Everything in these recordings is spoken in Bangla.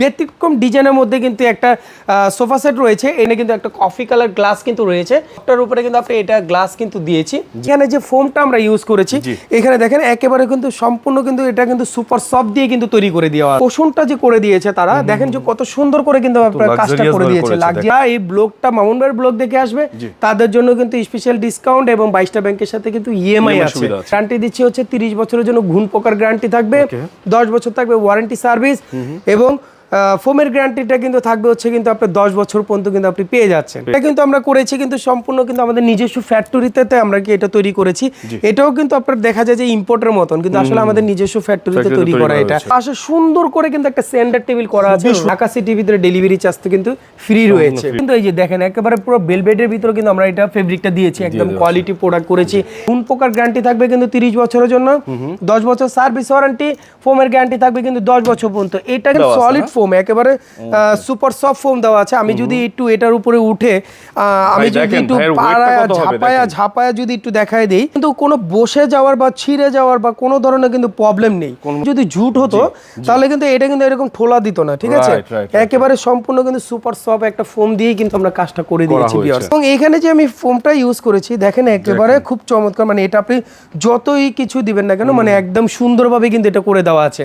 ব্যতিক্রম ডিজাইনের মধ্যে কিন্তু একটা সোফা সেট রয়েছে। এনে কিন্তু একটা কফি কালার গ্লাস কিন্তু রয়েছে। ওটার উপরে কিন্তু আপনি এটা গ্লাস কিন্তু দিয়েছি। এখানে যে ফোমটা আমরা ইউজ করেছি এখানে দেখেন একেবারে কিন্তু সম্পূর্ণ কিন্তু এটা কিন্তু সুপার সফট দিয়ে কিন্তু তৈরি করে দেওয়া পোষণটা যে করে দিয়েছে তারা দেখেন যে কত সুন্দর করে কিন্তু আপনার কাজটা করে দিয়েছে। লাগছে এই ব্লগটা মামুন ভাইয়ের ব্লগ দেখে আসবে। তাদের জন্য কিন্তু স্পেশাল ডিসকাউন্ট এবং বাইশটা ব্যাংকের সাথে কিন্তু ইএমআই EMI আছে। আছে। গ্যারান্টি দিচ্ছি হচ্ছে তিরিশ বছরের জন্য ঘুণ পোকার গ্যারান্টি থাকবে দশ বছর থাকবে ওয়ারেন্টি সার্ভিস এবং ফোমের গ্যারান্টিটা কিন্তু থাকবে হচ্ছে কিন্তু আপনার দশ বছর পর্যন্ত কিন্তু আপনি পেয়ে যাচ্ছেন। এটা কিন্তু আমরা করেছি কিন্তু সম্পূর্ণ কিন্তু আমাদের নিজস্ব ফ্যাক্টরিতে আমরা কি এটা তৈরি করেছি। এটাও কিন্তু আপনার দেখা যায় যে ইম্পোর্টের মতন কিন্তু আসলে আমাদের নিজস্ব ফ্যাক্টরিতে তৈরি করা এটা। পাশে সুন্দর করে কিন্তু একটা সেন্টার টেবিল করা আছে। ঢাকা সিটির ভিতরে ডেলিভারি চার্জ তো কিন্তু ফ্রি রয়েছে। কিন্তু এই যে দেখেন একেবারে পুরো বেলবেডের ভিতরে কিন্তু আমরা এটা ফেব্রিকটা দিয়েছি একদম কোয়ালিটি প্রোডাক্ট করেছি। কোন প্রকার গ্যারান্টি থাকবে কিন্তু তিরিশ বছরের জন্য? দশ বছর সার্ভিস ওয়ারেন্টি ফোমের গ্যারান্টি থাকবে কিন্তু দশ বছর পর্যন্ত। এটা কিন্তু সলিড ফোম একেবারে সুপার সফট ফোম দেওয়া আছে। আমি যদি একটু এটার উপরে উঠে আমি যদি একটু ঝাপায়া ঝাপায়া যদি একটু দেখায় দেই কিন্তু কোনো বসে যাওয়ার বা ছিঁড়ে যাওয়ার বা কোনো ধরনের কিন্তু প্রবলেম নেই। যদি ঝুট হতো তাহলে কিন্তু এটা কিন্তু এরকম ঠোলা দিত না ঠিক আছে? একেবারে সম্পূর্ণ কিন্তু সুপার সফট একটা ফোম দিয়েই কিন্তু আমরা কাজটা করে দিয়েছি। এবং এখানে যে আমি ফোমটা ইউজ করেছি দেখেন একেবারে খুব চমৎকার মানে এটা আপনি যতই কিছু দিবেন না কেন মানে একদম সুন্দরভাবে কিন্তু এটা করে দেওয়া আছে।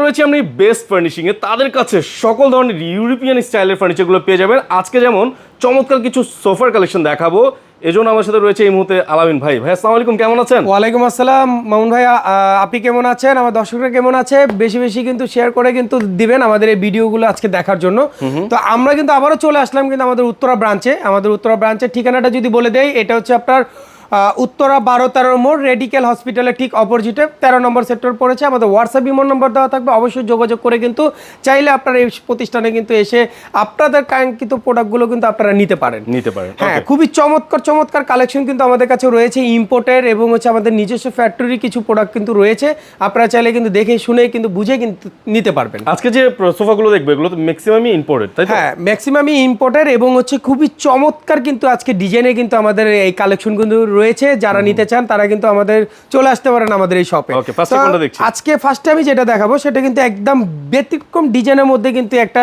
রয়েছে আপনি বেস্ট ফার্নিশিং এ। তাদের কাছে সকল ধরনের ইউরোপিয়ান স্টাইলের ফার্নিচারগুলো পেয়ে যাবেন। আজকে যেমন চমৎকার কিছু সোফার কালেকশন দেখাবো। এজন্য আমার সাথে রয়েছে এই মুহূর্তে আলামিন ভাই। ভাই আসসালামু আলাইকুম কেমন আছেন? ওয়ালাইকুম আসসালাম মামুন ভাই আপনি কেমন আছেন? আমার দর্শকরা কেমন আছে? বেশি বেশি কিন্তু শেয়ার করে কিন্তু দিবেন আমাদের এই ভিডিওগুলো আজকে দেখার জন্য। তো আমরা কিন্তু আবারও চলে আসলাম কিন্তু আমাদের উত্তরা ব্রাঞ্চে আমাদের উত্তরা ব্রাঞ্চের ঠিকানাটা যদি বলে দেই এটা হচ্ছে আপনার উত্তরা বারো তেরো মোড় রেডিকেল হসপিটালের ঠিক অপোজিটে তেরো নম্বর সেক্টর পড়েছে। আমাদের হোয়াটসঅ্যাপ ইমোর নম্বর দেওয়া থাকবে। অবশ্যই যোগাযোগ করে কিন্তু চাইলে আপনারা এই প্রতিষ্ঠানে কিন্তু এসে আপনাদের কাঙ্ক্ষিত প্রোডাক্টগুলো কিন্তু আপনারা নিতে পারেন। নিতে পারেন। হ্যাঁ খুবই চমৎকার চমৎকার কালেকশন কিন্তু আমাদের কাছে রয়েছে। ইম্পোর্টের এবং হচ্ছে আমাদের নিজস্ব ফ্যাক্টরি কিছু প্রোডাক্ট কিন্তু রয়েছে। আপনারা চাইলে কিন্তু দেখে শুনে কিন্তু বুঝে কিন্তু নিতে পারবেন। আজকে যে সোফাগুলো দেখবে এগুলো তো ম্যাক্সিমামই ইম্পোর্টেড তাই তো? হ্যাঁ ম্যাক্সিমামই ইম্পোর্টের এবং হচ্ছে খুবই চমৎকার কিন্তু আজকে ডিজাইনে কিন্তু আমাদের এই কালেকশন কিন্তু রয়েছে যারা নিতে চান তারা কিন্তু আমাদের চলে আসতে পারেন আমাদের এই শপে? আজকে ফার্স্টে আমি যেটা দেখাবো সেটা কিন্তু একদম ব্যতিক্রম ডিজাইনের মধ্যে কিন্তু একটা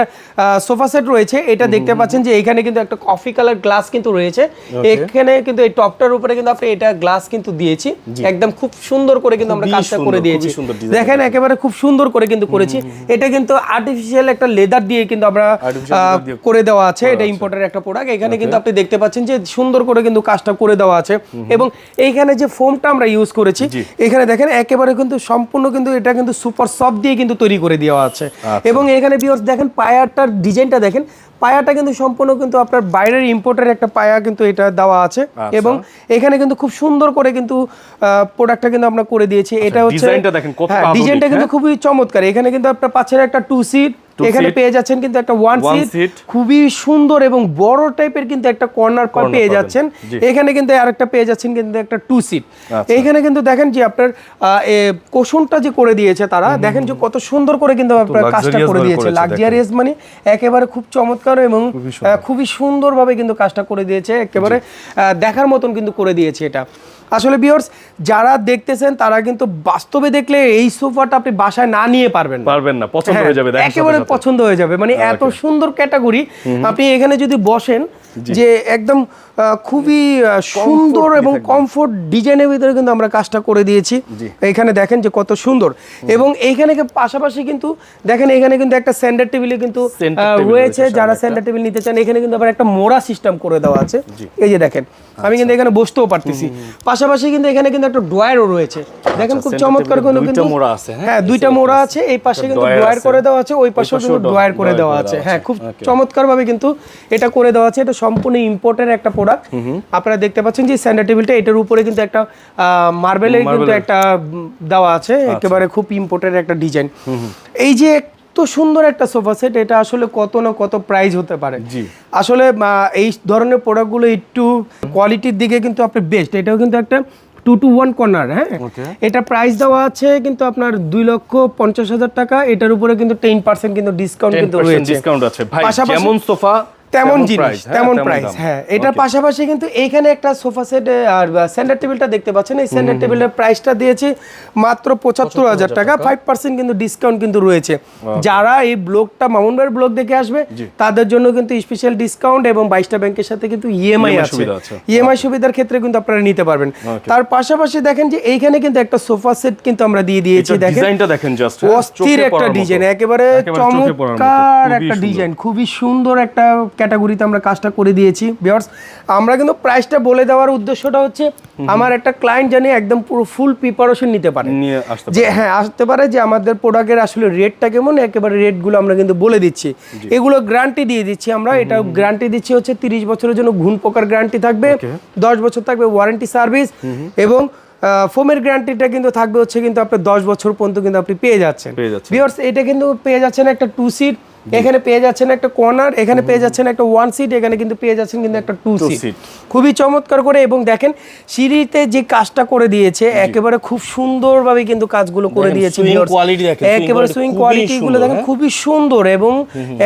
সোফা সেট রয়েছে। এটা দেখতে পাচ্ছেন যে এখানে কিন্তু একটা কফি কালার গ্লাস কিন্তু রয়েছে। এখানে কিন্তু এই টপটার উপরে কিন্তু আপনি এটা গ্লাস কিন্তু দিয়েছি। একদম খুব সুন্দর করে কিন্তু আমরা কাজটা করে দিয়েছি। দেখেন একেবারে খুব সুন্দর করে কিন্তু করেছি। এটা কিন্তু আর্টিফিশিয়াল একটা লেদার দিয়ে কিন্তু আমরা করে দেওয়া আছে। এটা ইম্পোর্টের একটা প্রোডাক্ট এখানে কিন্তু আপনি দেখতে পাচ্ছেন যে সুন্দর করে কিন্তু কাজটা করে দেওয়া আছে। এবং এইখানে যে ফোমটা আমরা ইউজ করেছি এখানে দেখেন একেবারে কিন্তু সম্পূর্ণ কিন্তু এটা কিন্তু সুপার সফট দিয়ে কিন্তু তৈরি করে দেওয়া আছে। এবং এখানে বিয়র্স দেখেন পায়ারটার ডিজাইনটা দেখেন পায়াটা কিন্তু সম্পূর্ণ কিন্তু আপনার বাইরের ইম্পোর্টের একটা পায়া কিন্তু এটা দেওয়া আছে। এবং এখানে কিন্তু খুব সুন্দর করে কিন্তু প্রোডাক্টটা কিন্তু আমরা করে দিয়েছি। এটা হচ্ছে ডিজাইনটা হ্যাঁ, ডিজাইনটা কিন্তু হ্যাঁ? খুবই চমৎকার। এখানে কিন্তু আপনার পাচ্ছেন একটা টু সিট এখানে পেয়ে যাচ্ছেন কিন্তু একটা ওয়ান সিট খুবই সুন্দর এবং বড় টাইপের কিন্তু একটা কর্নার পেয়ে যাচ্ছেন। এখানে কিন্তু আরেকটা পেয়ে যাচ্ছেন কিন্তু একটা টু সিট আচ্ছা। এইখানে কিন্তু দেখেন যে আপনার কোষণটা যে করে দিয়েছে তারা দেখেন যে কত সুন্দর করে কিন্তু আপনার কাজটা করে দিয়েছে। লাক্সারিয়াস মানে একেবারে খুব চমৎকার এবং খুবই সুন্দরভাবে কিন্তু কাজটা করে দিয়েছে একেবারে দেখার মতন কিন্তু করে দিয়েছে এটা। আসলে বিয়ার্স যারা দেখতেছেন তারা কিন্তু বাস্তবে দেখলে এই সোফাটা আপনি বাসায় না নিয়ে পারবেন পারবেন না পছন্দ হ্যাঁ, হয়ে যাবে একেবারে পছন্দ হয়ে যাবে। মানে এত সুন্দর ক্যাটাগরি। আপনি এখানে যদি বসেন যে একদম খুবই সুন্দর এবং কমফোর্ট ডিজাইনের ভিতরে কিন্তু আমরা কাজটা করে দিয়েছি। এখানে দেখেন যে কত সুন্দর। এবং এইখানে পাশাপাশি কিন্তু দেখেন এখানে কিন্তু একটা সেন্টার টেবিলে কিন্তু রয়েছে রয়েছে। যারা সেন্টার টেবিল নিতে চান এখানে কিন্তু আবার একটা মোড়া সিস্টেম করে দেওয়া আছে। এই যে দেখেন আমি কিন্তু এখানে বসতেও পারতেছি। পাশাপাশি কিন্তু এখানে কিন্তু একটা ড্রয়ারও রয়েছে। দেখেন খুব চমৎকার কোনো কিন্তু মোড়া আছে, হ্যাঁ? হ্যাঁ দুইটা মোড়া আছে এই পাশে কিন্তু ড্রয়ার করে দেওয়া আছে ওই পাশেও কিন্তু ড্রয়ার করে দেওয়া আছে। হ্যাঁ খুব Okay. চমৎকার ভাবে কিন্তু এটা করে দেওয়া আছে এটা সম্পূর্ণ ইম্পোর্টের একটা প্রোডাক্ট আপনারা দেখতে পাচ্ছেন যে সেন্টার টেবিলটা এটার উপরে কিন্তু একটা মার্বেলের কিন্তু একটা দেওয়া আছে একেবারে খুব ইম্পোর্টের একটা ডিজাইন এই যে এত সুন্দর একটা সোফা সেট এটা আসলে কত না কত প্রাইস হতে পারে। আসলে এই ধরনের প্রোডাক্টগুলো একটু কোয়ালিটির দিকে কিন্তু আপনি বেস্ট এটাও কিন্তু একটা টু টু ওয়ান কর্নার হ্যাঁ? এটা প্রাইস দেওয়া আছে কিন্তু আপনার দুই লক্ষ পঞ্চাশ হাজার টাকা। এটার উপরে কিন্তু টেন পার্সেন্ট কিন্তু ডিসকাউন্ট কিন্তু রয়েছে। ডিসকাউন্ট আছে। ভাই পাশাপাশি- যেমন সোফা তেমন জিনিস হ্যাঁ, তেমন প্রাইস হ্যাঁ। এটার পাশাপাশি কিন্তু এইখানে একটা সোফা সেট আর সেন্টার টেবিলটা দেখতে পাচ্ছেন। এই সেন্টার টেবিলের প্রাইসটা দিয়েছি মাত্র পঁচাত্তর হাজার টাকা। ফাইভ পার্সেন্ট কিন্তু ডিসকাউন্ট কিন্তু রয়েছে। যারা এই ব্লগটা মামুনবার ব্লগ দেখে আসবে তাদের জন্য কিন্তু স্পেশাল ডিসকাউন্ট এবং বাইশটা ব্যাংকের সাথে কিন্তু ইএমআই আছে। ইএমআই সুবিধার ক্ষেত্রে কিন্তু আপনারা নিতে পারবেন। তার পাশাপাশি দেখেন যে এইখানে কিন্তু একটা সোফা সেট কিন্তু আমরা দিয়ে দিয়েছি দেখেন। ডিজাইনটা দেখেন জাস্ট অস্থির একটা ডিজাইন একেবারে চমৎকার একটা ডিজাইন খুবই সুন্দর একটা ক্যাটাগরিতে আমরা কাজটা করে দিয়েছি বিয়ার্স আমরা কিন্তু প্রাইসটা বলে দেওয়ার উদ্দেশ্যটা হচ্ছে আমার একটা ক্লায়েন্ট জানি একদম পুরো ফুল প্রিপারেশন নিতে পারে। যে হ্যাঁ আসতে পারে যে আমাদের প্রোডাক্টের আসলে রেটটা কেমন একেবারে রেটগুলো আমরা কিন্তু বলে দিচ্ছি। এগুলো গ্যারান্টি দিয়ে দিচ্ছি আমরা এটা গ্যারান্টি দিচ্ছি হচ্ছে তিরিশ বছরের জন্য ঘুণ পোকার গ্যারান্টি থাকবে দশ বছর থাকবে ওয়ারেন্টি সার্ভিস এবং ফোমের গ্যারান্টিটা কিন্তু থাকবে হচ্ছে কিন্তু আপনার দশ বছর পর্যন্ত কিন্তু আপনি পেয়ে যাচ্ছেন। যাচ্ছেন। এটা কিন্তু পেয়ে যাচ্ছেন একটা টু সিট এখানে পেয়ে যাচ্ছেন একটা কর্নার এখানে পেয়ে যাচ্ছেন একটা ওয়ান সিট এখানে কিন্তু পেয়ে যাচ্ছেন কিন্তু একটা টু সিট খুবই চমৎকার করে এবং দেখেন সিঁড়িতে যে কাজটা করে দিয়েছে একেবারে খুব সুন্দরভাবে কিন্তু কাজগুলো করে দিয়েছে একেবারে সুইং কোয়ালিটি গুলো দেখেন হ্যাঁ? খুবই সুন্দর এবং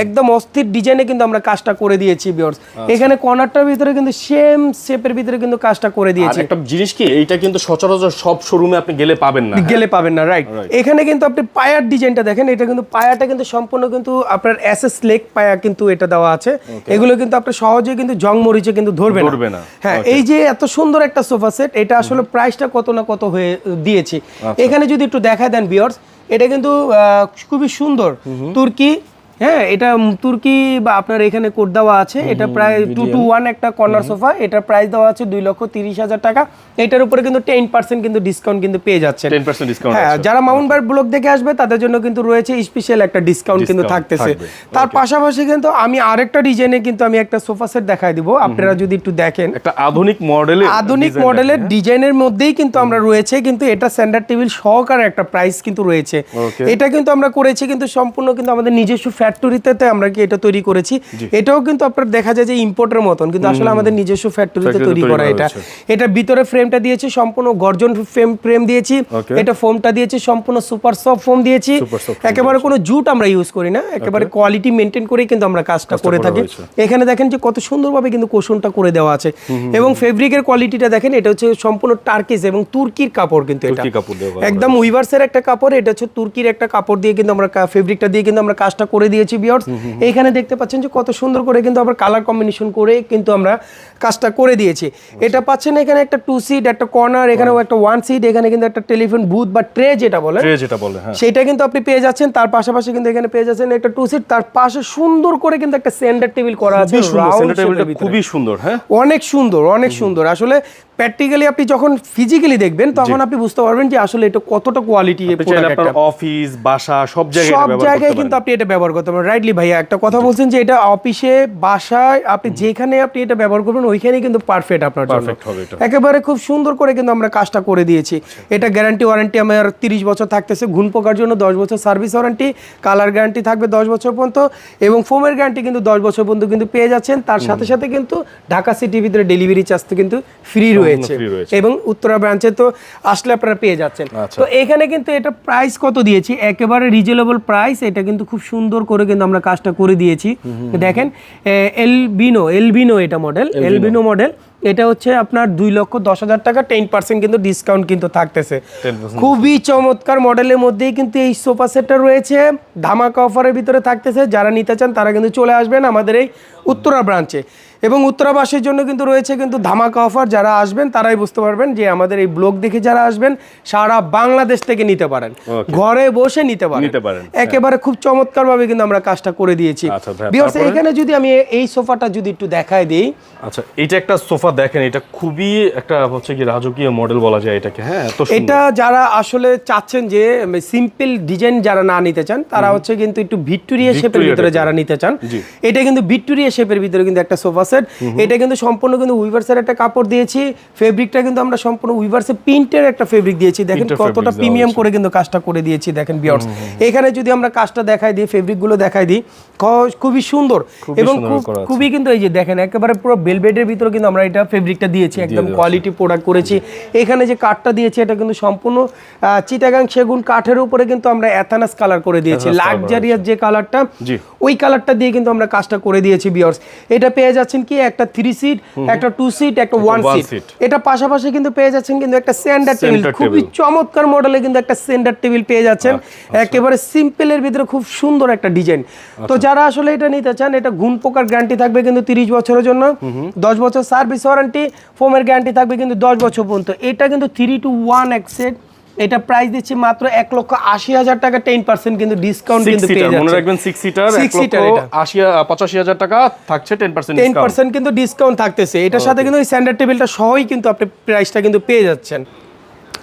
একদম অস্থির ডিজাইনে কিন্তু আমরা কাজটা করে দিয়েছি বিয়ার্স আচ্ছা। এখানে কর্নারটার ভিতরে কিন্তু সেম শেপের ভিতরে কিন্তু কাজটা করে দিয়েছে। একটা জিনিস কি এইটা কিন্তু সচরাচর সব শোরুমে আপনি গেলে পাবেন না গেলে পাবেন না রাইট এখানে কিন্তু আপনি পায়ার ডিজাইনটা দেখেন এটা কিন্তু পায়াটা কিন্তু সম্পূর্ণ কিন্তু আপনার এসএস লেক পায়া কিন্তু এটা দেওয়া আছে। এগুলো কিন্তু আপনার সহজে কিন্তু জং মরিচে কিন্তু ধরবে না। হ্যাঁ এই যে এত সুন্দর একটা সোফা সেট এটা আসলে প্রাইসটা কত না কত হয়ে দিয়েছি। আচ্ছা। এখানে যদি একটু দেখায় দেন বিয়ার্স এটা কিন্তু আহ, খুবই সুন্দর। তুর্কি হ্যাঁ এটা তুর্কি বা আপনার এখানে কোড দেওয়া আছে। এটা প্রায় টু টু ওয়ান একটা কর্নার সোফা এটার প্রাইস দেওয়া আছে দুই লক্ষ তিরিশ হাজার টাকা। এটার উপরে কিন্তু টেন পার্সেন্ট কিন্তু ডিসকাউন্ট কিন্তু পেয়ে যাচ্ছে 10% ডিসকাউন্ট হ্যাঁ যারা মাউন্ট বার ব্লক দেখে আসবে তাদের জন্য কিন্তু রয়েছে স্পেশাল একটা ডিসকাউন্ট কিন্তু থাকতেছে। তার পাশাপাশি কিন্তু আমি আরেকটা ডিজাইনে কিন্তু আমি একটা সোফা সেট দেখাই দিব। আপনারা যদি একটু দেখেন। একটা আধুনিক মডেলের আধুনিক মডেলের ডিজাইনের মধ্যেই কিন্তু আমরা রয়েছে কিন্তু এটা স্ট্যান্ডার্ড টেবিল সহকারে একটা প্রাইস কিন্তু রয়েছে। এটা কিন্তু আমরা করেছি কিন্তু সম্পূর্ণ কিন্তু আমাদের নিজস্ব ফ্যাক্টরিতে আমরা কি এটা তৈরি করেছি? এটাও কিন্তু আপনার দেখা যায় যে ইম্পোর্টের মতন কিন্তু আসলে আমাদের নিজস্ব ফ্যাক্টরিতে তৈরি করা এটা। এটা ভিতরে ফ্রেমটা দিয়েছি সম্পূর্ণ গর্জন ফ্রেম ফ্রেম দিয়েছি। এটা ফোমটা দিয়েছি সম্পূর্ণ সুপার সফট ফোম দিয়েছি। একেবারে কোনো জুট আমরা ইউজ করি না একেবারে কোয়ালিটি মেনটেন করেই কিন্তু আমরা কাজটা করে থাকি। এখানে দেখেন যে কত সুন্দরভাবে কিন্তু কোশনটা করে দেওয়া আছে। এবং ফেব্রিকের কোয়ালিটিটা দেখেন এটা হচ্ছে সম্পূর্ণ টার্কিস এবং তুর্কির কাপড় কিন্তু এটা। একদম উইভার্সের একটা কাপড় এটা হচ্ছে তুর্কির একটা কাপড় দিয়ে কিন্তু আমরা ফেব্রিকটা দিয়ে কিন্তু আমরা কাজটা করে দিয়েছি বিয়ার্স এইখানে দেখতে পাচ্ছেন যে কত সুন্দর করে কিন্তু আমরা কালার কম্বিনেশন করে কিন্তু আমরা কাজটা করে দিয়েছি। এটা পাচ্ছেন এখানে একটা টু সিট একটা কর্নার এখানেও একটা ওয়ান সিট এখানে কিন্তু একটা টেলিফোন বুথ বা ট্রে যেটা বলে। ট্রে যেটা বলে হ্যাঁ। সেটা কিন্তু আপনি পেয়ে যাচ্ছেন। তার পাশাপাশি কিন্তু এখানে পেয়ে যাচ্ছেন একটা টু সিট তার পাশে সুন্দর করে কিন্তু একটা সেন্টার টেবিল করা আছে। খুবই সুন্দর হ্যাঁ। অনেক সুন্দর অনেক সুন্দর। আসলে প্র্যাকটিক্যালি আপনি যখন ফিজিক্যালি দেখবেন তখন আপনি বুঝতে পারবেন যে আসলে এটা কতটা কোয়ালিটি অফিস বাসা সব জায়গায় সব জায়গায় কিন্তু আপনি এটা ব্যবহার করতে পারেন। রাইটলি ভাইয়া একটা কথা বলছেন যে এটা অফিসে বাসায় আপনি যেখানে আপনি এটা ব্যবহার করবেন ওইখানেই কিন্তু পারফেক্ট আপনার জন্য। একেবারে খুব সুন্দর করে কিন্তু আমরা কাজটা করে দিয়েছি। এটা গ্যারান্টি ওয়ারেন্টি আমার তিরিশ বছর থাকতেছে। ঘুণ পোকার জন্য দশ বছর সার্ভিস ওয়ারেন্টি কালার গ্যারান্টি থাকবে দশ বছর পর্যন্ত এবং ফোমের গ্যারান্টি কিন্তু দশ বছর পর্যন্ত কিন্তু পেয়ে যাচ্ছেন। তার সাথে সাথে কিন্তু ঢাকা সিটির ভিতরে ডেলিভারি চার্জ তো কিন্তু ফ্রি রয়েছে। এবং উত্তরা ব্রাঞ্চে তো আসলে আপনারা পেয়ে যাচ্ছেন। আচ্ছা। তো এখানে কিন্তু এটা প্রাইস কত দিয়েছি? একেবারে রিজনেবল প্রাইস এটা কিন্তু খুব সুন্দর করে কিন্তু আমরা কাজটা করে দিয়েছি। দেখেন এলবিনো এলবিনো এটা মডেল এলবিনো মডেল এটা হচ্ছে আপনার দুই লক্ষ দশ হাজার টাকা টেন পার্সেন্ট কিন্তু ডিসকাউন্ট কিন্তু থাকতেছে। খুবই চমৎকার মডেলের মধ্যেই কিন্তু এই সোফা সেটটা রয়েছে। ধামাকা অফারের ভিতরে থাকতেছে। যারা নিতে চান তারা কিন্তু চলে আসবেন আমাদের এই উত্তরা ব্রাঞ্চে এবং উত্তরাবাসের জন্য কিন্তু রয়েছে কিন্তু ধামাকা অফার। যারা আসবেন তারাই বুঝতে পারবেন যে আমাদের এই ব্লগ দেখে যারা আসবেন সারা বাংলাদেশ থেকে নিতে পারেন। ঘরে বসে নিতে পারেন। একেবারে খুব চমৎকার ভাবে কিন্তু আমরা কাজটা করে দিয়েছি। আচ্ছা, তারপরে? এখানে যদি আমি এই সোফাটা যদি একটু দেখায় দিই। আচ্ছা এটা একটা সোফা দেখেন এটা খুবই একটা হচ্ছে কি রাজকীয় মডেল বলা যায় এটাকে হ্যাঁ তো এটা যারা আসলে চাচ্ছেন যে সিম্পল ডিজাইন যারা না নিতে চান তারা হচ্ছে কিন্তু একটু ভিক্টোরিয়া শেপের ভিতরে যারা নিতে চান এটা কিন্তু ভিক্টোরিয়া শেপের ভিতরে কিন্তু একটা সোফা সেট। এটা কিন্তু সম্পূর্ণ কিন্তু উইভার্সের একটা কাপড় দিয়েছি। ফেব্রিকটা কিন্তু আমরা সম্পূর্ণ উইভার্সের প্রিন্টের একটা ফেব্রিক দিয়েছি। দেখেন কতটা প্রিমিয়াম করে কিন্তু কাজটা করে দিয়েছি দেখেন বিয়ার্স এখানে যদি আমরা কাজটা দেখাই দিই ফেব্রিকগুলো দেখাই দিই খুবই সুন্দর। এবং। খুবই কিন্তু এই যে দেখেন একেবারে পুরো বেলবেডের ভিতরে কিন্তু আমরা এটা ফেব্রিকটা দিয়েছি একদম কোয়ালিটি প্রোডাক্ট করেছি। এখানে যে কাঠটা দিয়েছি এটা কিন্তু সম্পূর্ণ চিটাগাং সেগুন কাঠের উপরে কিন্তু আমরা অ্যাথানাস কালার করে দিয়েছি। লাক্সারিয়াস যে কালারটা ওই কালারটা দিয়ে কিন্তু আমরা কাজটা করে দিয়েছি বিয়ার্স এটা পেয়ে যাচ্ছেন কি? একটা থ্রি সিট একটা টু সিট একটা ওয়ান সিট এটা পাশাপাশি কিন্তু পেয়ে যাচ্ছেন কিন্তু একটা সেন্টার টেবিল খুবই চমৎকার মডেলে কিন্তু একটা সেন্টার টেবিল পেয়ে যাচ্ছেন। আচ্ছা, একেবারে সিম্পলের ভিতরে খুব সুন্দর একটা ডিজাইন আচ্ছা। তো যারা আসলে এটা নিতে চান এটা গুণ পোকার গ্যারান্টি থাকবে কিন্তু তিরিশ বছরের জন্য। দশ বছর সার্ভিস ওয়ারেন্টি ফোমের গ্যারান্টি থাকবে কিন্তু দশ বছর পর্যন্ত। এটা কিন্তু থ্রি টু ওয়ান এক সেট এটা প্রাইস দিচ্ছি মাত্র এক লক্ষ আশি হাজার টাকা টেন পার্সেন্ট কিন্তু ডিসকাউন্ট কিন্তু পেয়ে সিটার মনে রাখবেন সিক্স সিটার সিক্স সিটার এটা। আশি পঁচাশি হাজার টাকা থাকছে টেন পার্সেন্ট টেন পার্সেন্ট কিন্তু ডিসকাউন্ট থাকতেছে। এটার সাথে কিন্তু স্ট্যান্ডার্ড টেবিলটা সহই কিন্তু আপনি প্রাইসটা কিন্তু পেয়ে যাচ্ছেন।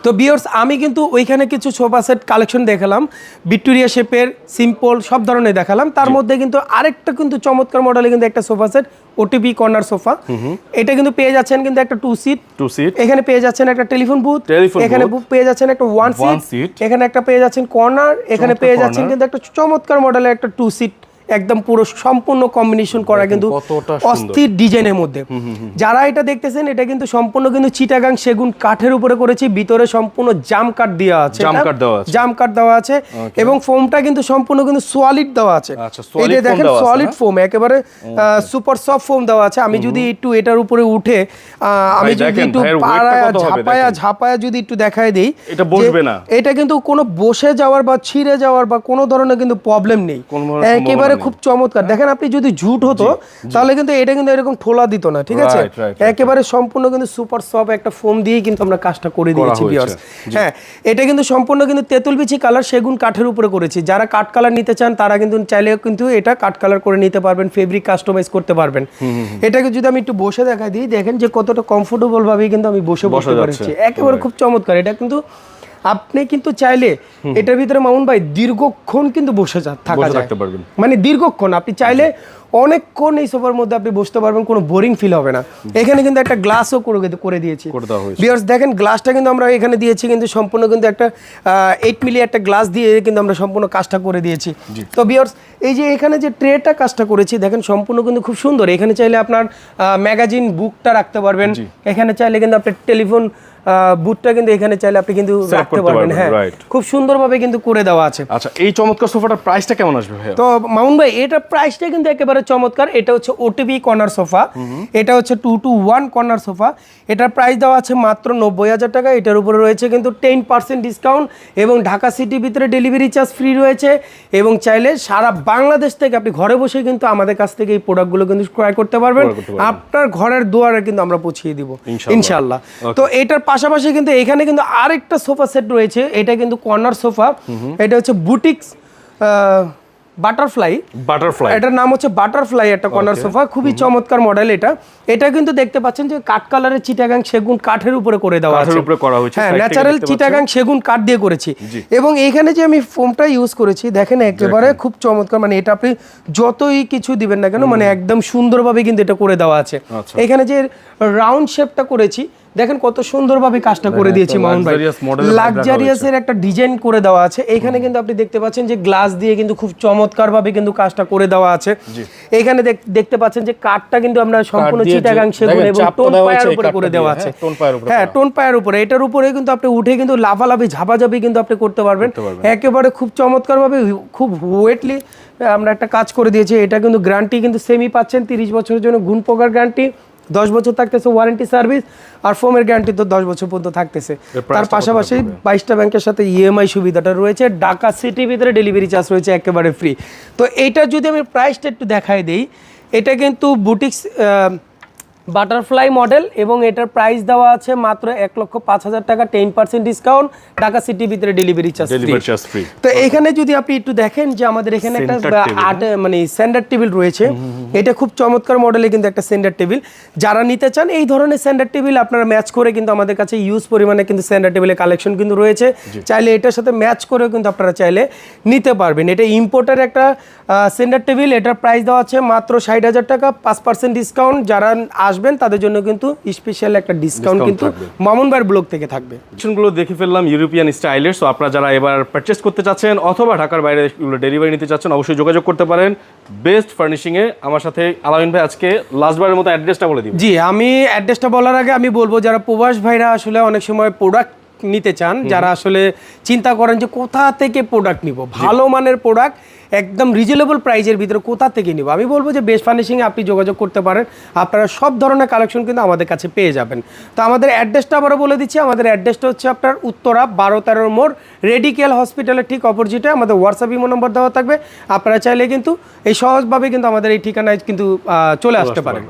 তো বিয়ার্স আমি কিন্তু ওইখানে কিছু সোফা সেট কালেকশন দেখালাম। ভিক্টোরিয়া শেপের সিম্পল সব ধরনের দেখালাম। তার মধ্যে কিন্তু আরেকটা কিন্তু চমৎকার মডেলে কিন্তু একটা sofa set OTP corner sofa এটা কিন্তু পেয়ে যাচ্ছেন কিন্তু একটা টু সিট টু সিট এখানে পেয়ে যাচ্ছেন একটা টেলিফোন বুথ এখানে। পেয়ে যাচ্ছেন একটা ওয়ান সিট এখানে একটা পেয়ে যাচ্ছেন কর্নার এখানে পেয়ে যাচ্ছেন কিন্তু একটা চমৎকার মডেলের একটা টু সিট একদম পুরো সম্পূর্ণ কম্বিনেশন করা কিন্তু অস্থির ডিজাইনের মধ্যে। যারা এটা দেখতেছেন এটা কিন্তু সম্পূর্ণ কিন্তু চিটাগাং সেগুন কাঠের উপরে করেছি ভিতরে সম্পূর্ণ জাম কাঠ দেওয়া আছে। জাম কাঠ দেওয়া আছে। এবং ফোমটা কিন্তু সম্পূর্ণ কিন্তু সলিড দেওয়া আছে। আচ্ছা, এই যে দেখেন সলিড ফোম একেবারে সুপার সফট ফোম দেওয়া আছে। আমি যদি একটু এটার উপরে উঠে আমি যদি একটু পাড়ায় ঝাপায়া ঝাপায়া যদি একটু দেখায় দেই এটা বসবে না। এটা কিন্তু কোনো বসে যাওয়ার বা ছিঁড়ে যাওয়ার বা কোনো ধরনের কিন্তু প্রবলেম নেই। একেবারে নেই। খুব চমৎকার। দেখেন আপনি যদি ঝুট হতো তাহলে কিন্তু এটা কিন্তু এরকম ঠোলা দিত না ঠিক আছে? একেবারে সম্পূর্ণ কিন্তু সুপার সফট একটা ফোম দিয়েই কিন্তু আমরা কাজটা করে দিয়েছি ভিউয়ার্স হ্যাঁ এটা কিন্তু সম্পূর্ণ কিন্তু তেঁতুল বিচি কালার সেগুন কাঠের উপরে করেছি। যারা কাঠ কালার নিতে চান তারা কিন্তু চাইলে কিন্তু এটা কাঠ কালার করে নিতে পারবেন ফেব্রিক কাস্টমাইজ করতে পারবেন। এটাকে যদি আমি একটু বসে দেখাই দিই দেখেন যে কতটা কমফোর্টেবল ভাবে কিন্তু আমি বসে বসে পারছি। একেবারে খুব চমৎকার। এটা কিন্তু আপনি কিন্তু চাইলে এটার ভিতরে মামুন ভাই দীর্ঘক্ষণ কিন্তু বসে থাকা থাকতে পারবেন। মানে দীর্ঘক্ষণ আপনি চাইলে অনেকক্ষণ এই সোফার মধ্যে আপনি বসতে পারবেন কোনো বোরিং ফিল হবে না। এখানে কিন্তু একটা গ্লাসও করে দিয়েছি। বিয়ার্স দেখেন গ্লাসটা কিন্তু আমরা এখানে দিয়েছি কিন্তু সম্পূর্ণ কিন্তু একটা এইট মিলি একটা গ্লাস দিয়ে কিন্তু আমরা সম্পূর্ণ কাজটা করে দিয়েছি। তো বিয়ার্স এই যে এখানে যে ট্রেটা কাজটা করেছি দেখেন সম্পূর্ণ কিন্তু খুব সুন্দর। এখানে চাইলে আপনার ম্যাগাজিন বুকটা রাখতে পারবেন। এখানে চাইলে কিন্তু আপনার টেলিফোন বুটটা কিন্তু এখানে চাইলে আপনি কিন্তু রাখতে পারবেন হ্যাঁ. খুব সুন্দরভাবে কিন্তু করে দেওয়া আছে। আচ্ছা এই চমৎকার সোফাটার প্রাইসটা কেমন আসবে ভাইয়া? তো মামুন ভাই এটা প্রাইসটা কিন্তু একেবারে চমৎকার। এটা হচ্ছে ওটিভি কর্নার সোফা এটা হচ্ছে two two one corner sofa এটার প্রাইস দেওয়া আছে মাত্র নব্বই হাজার টাকা। এটার উপরে রয়েছে কিন্তু টেন পার্সেন্ট ডিসকাউন্ট এবং ঢাকা সিটির ভিতরে ডেলিভারি চার্জ ফ্রি রয়েছে এবং চাইলে সারা বাংলাদেশ থেকে আপনি ঘরে বসে কিন্তু আমাদের কাছ থেকে এই প্রোডাক্টগুলো কিন্তু ক্রয় করতে পারবেন। আপনার ঘরের দুয়ারে কিন্তু আমরা পৌঁছিয়ে দিব। ইনশাআল্লাহ। ইনশাল্লাহ। তো এটার পাশাপাশি কিন্তু এখানে কিন্তু আরেকটা সোফা সেট রয়েছে। এটা কিন্তু কর্নার সোফা। এটা হচ্ছে বুটিক্স বাটারফ্লাই। বাটারফ্লাই। এটার নাম হচ্ছে বাটারফ্লাই একটা কর্নার সোফা। খুবই চমৎকার মডেল এটা। এটা কিন্তু দেখতে পাচ্ছেন যে কাঠ কালারের চিটাগাং সেগুন কাঠের উপরে করে দেওয়া আছে। উপরে করা হয়েছে, হ্যাঁ ন্যাচারাল চিটাগাং সেগুন কাঠ দিয়ে করেছি। এবং এইখানে যে আমি ফোমটা ইউজ করেছি দেখেন একেবারে খুব চমৎকার। মানে এটা আপনি যতই কিছু দিবেন না কেন মানে একদম সুন্দরভাবে কিন্তু এটা করে দেওয়া আছে। আচ্ছা। এখানে যে রাউন্ড শেপটা করেছি দেখেন কত সুন্দরভাবে কাজটা করে দিয়েছি মাউন্ট ভাই। luxurious model এর vibe রাখা লাক্সারিয়াস এর একটা ডিজাইন করে দেওয়া আছে। এখানে কিন্তু আপনি দেখতে পাচ্ছেন যে গ্লাস দিয়ে কিন্তু খুব চমৎকার ভাবে কিন্তু কাজটা করে দেওয়া আছে। এখানে দেখ- দেখতে পাচ্ছেন যে কাঠটা কিন্তু আমরা সম্পূর্ণ চিটাগাং সেগুন এবং টোন পায়ার উপরে করে দেওয়া আছে। হ্যাঁ, টোন পায়ার উপরে হ্যাঁ টোন পায়ার উপরে। এটার উপরে কিন্তু আপনি উঠে কিন্তু লাফালাফি ঝাপাঝাপি কিন্তু আপনি করতে পারবেন। একেবারে খুব চমৎকার ভাবে খুব ওয়েটলি আমরা একটা কাজ করে দিয়েছি। এটা কিন্তু গ্যারান্টি কিন্তু সেমি পাচ্ছেন তিরিশ বছরের জন্য গুণ পোকার গ্যারান্টি দশ বছর থাকতেছে ওয়ারেন্টি সার্ভিস আর ফোমের গ্যারান্টি তো দশ বছর পর্যন্ত থাকতেছে। তার পাশাপাশি বাইশটা ব্যাংকের সাথে ইএমআই সুবিধাটা রয়েছে ঢাকা সিটির ভিতরে ডেলিভারি চার্জ রয়েছে একেবারে ফ্রি তো এইটা যদি আমি প্রাইসটা একটু দেখাই দিই এটা কিন্তু বুটিক্স বাটারফ্লাই মডেল এবং এটার প্রাইস দেওয়া আছে মাত্র এক লক্ষ পাঁচ হাজার টাকা টেন পার্সেন্ট ডিসকাউন্ট ঢাকা সিটির ভিতরে ডেলিভারি চার্জ ফ্রি তো এখানে যদি আপনি একটু দেখেন যে আমাদের এখানে একটা মানে সেন্টার টেবিল রয়েছে। এটা খুব চমৎকার মডেলে কিন্তু একটা সেন্টার টেবিল যারা নিতে চান এই ধরনের সেন্টার টেবিল আপনারা ম্যাচ করে কিন্তু আমাদের কাছে ইউজ পরিমাণে কিন্তু সেন্টার টেবিলের কালেকশন কিন্তু রয়েছে। চাইলে এটার সাথে ম্যাচ করেও কিন্তু আপনারা চাইলে নিতে পারবেন। এটা ইম্পোর্টের একটা সেন্টার টেবিল এটার প্রাইস দেওয়া আছে মাত্র ষাট হাজার টাকা পাঁচ পার্সেন্ট ডিসকাউন্ট যারা আসবেন তাদের জন্য কিন্তু স্পেশাল একটা ডিসকাউন্ট কিন্তু মামুনবার ব্লক থেকে থাকবে। গুলো দেখে ফেললাম ইউরোপিয়ান স্টাইলের সো আপনারা যারা এবার পারচেস করতে চাচ্ছেন অথবা ঢাকার বাইরে এগুলো ডেলিভারি নিতে চাচ্ছেন অবশ্যই যোগাযোগ করতে পারেন। বেস্ট ফার্নিশিং এ আমার সাথে আলামিন ভাই আজকে লাস্টবারের মতো অ্যাড্রেসটা বলে দিবেন জি আমি অ্যাড্রেসটা বলার আগে আমি বলব যারা প্রবাস ভাইরা আসলে অনেক সময় প্রোডাক্ট নিতে চান যারা আসলে চিন্তা করেন যে কোথা থেকে প্রোডাক্ট নিব ভালো মানের প্রোডাক্ট একদম রিজনেবল প্রাইজের ভিতরে কোথা থেকে নিব? আমি বলব যে বেস্ট ফার্নিশিংয়ে আপনি যোগাযোগ করতে পারেন। আপনারা সব ধরনের কালেকশন কিন্তু আমাদের কাছে পেয়ে যাবেন। তো আমাদের অ্যাড্রেসটা আবারও বলে দিচ্ছি। আমাদের অ্যাড্রেসটা হচ্ছে আপনার উত্তরা বারো তেরোর মোড় রেডিকেল হসপিটালের ঠিক অপোজিটে আমাদের হোয়াটসঅ্যাপ ইমো নম্বর দেওয়া থাকবে। আপনারা চাইলে কিন্তু এই সহজভাবে কিন্তু আমাদের এই ঠিকানায় কিন্তু চলে আসতে পারেন।